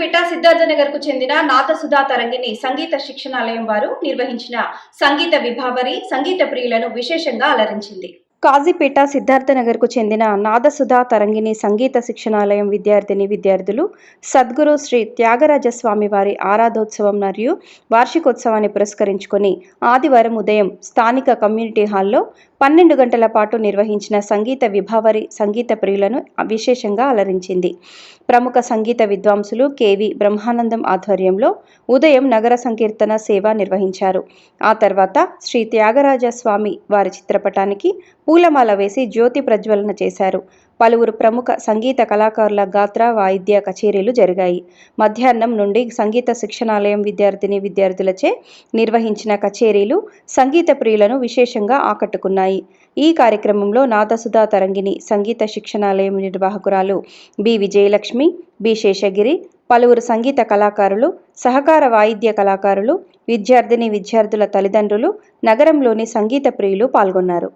రాజంపేట సిద్ధార్థనగర్కు చెందిన నాథసుధా తరంగిణి సంగీత శిక్షణాలయం వారు నిర్వహించిన సంగీత విభావరి సంగీత ప్రియులను విశేషంగా అలరించింది. కాజీపేట సిద్ధార్థనగర్కు చెందిన నాదసుధా తరంగిణి సంగీత శిక్షణాలయం విద్యార్థిని విద్యార్థులు సద్గురు శ్రీ త్యాగరాజస్వామి వారి ఆరాధోత్సవం మరియు వార్షికోత్సవాన్ని పురస్కరించుకొని ఆదివారం ఉదయం స్థానిక కమ్యూనిటీ హాల్లో పన్నెండు గంటల పాటు నిర్వహించిన సంగీత విభావరి సంగీత ప్రియులను విశేషంగా అలరించింది. ప్రముఖ సంగీత విద్వాంసులు కేవి బ్రహ్మానందం ఆధ్వర్యంలో ఉదయం నగర సంకీర్తన సేవ నిర్వహించారు. ఆ తర్వాత శ్రీ త్యాగరాజ స్వామి వారి చిత్రపటానికి పూలమాల వేసి జ్యోతి ప్రజ్వలన చేశారు. పలువురు ప్రముఖ సంగీత కళాకారుల గాత్ర వాయిద్య కచేరీలు జరిగాయి. మధ్యాహ్నం నుండి సంగీత శిక్షణాలయం విద్యార్థిని విద్యార్థులచే నిర్వహించిన కచేరీలు సంగీత ప్రియులను విశేషంగా ఆకట్టుకున్నాయి. ఈ కార్యక్రమంలో నాదసుధా తరంగిణి సంగీత శిక్షణాలయం నిర్వాహకురాలు బి. విజయలక్ష్మి బి. శేషగిరి పలువురు సంగీత కళాకారులు సహకార వాయిద్య కళాకారులు విద్యార్థిని విద్యార్థుల తల్లిదండ్రులు నగరంలోని సంగీత ప్రియులు పాల్గొన్నారు.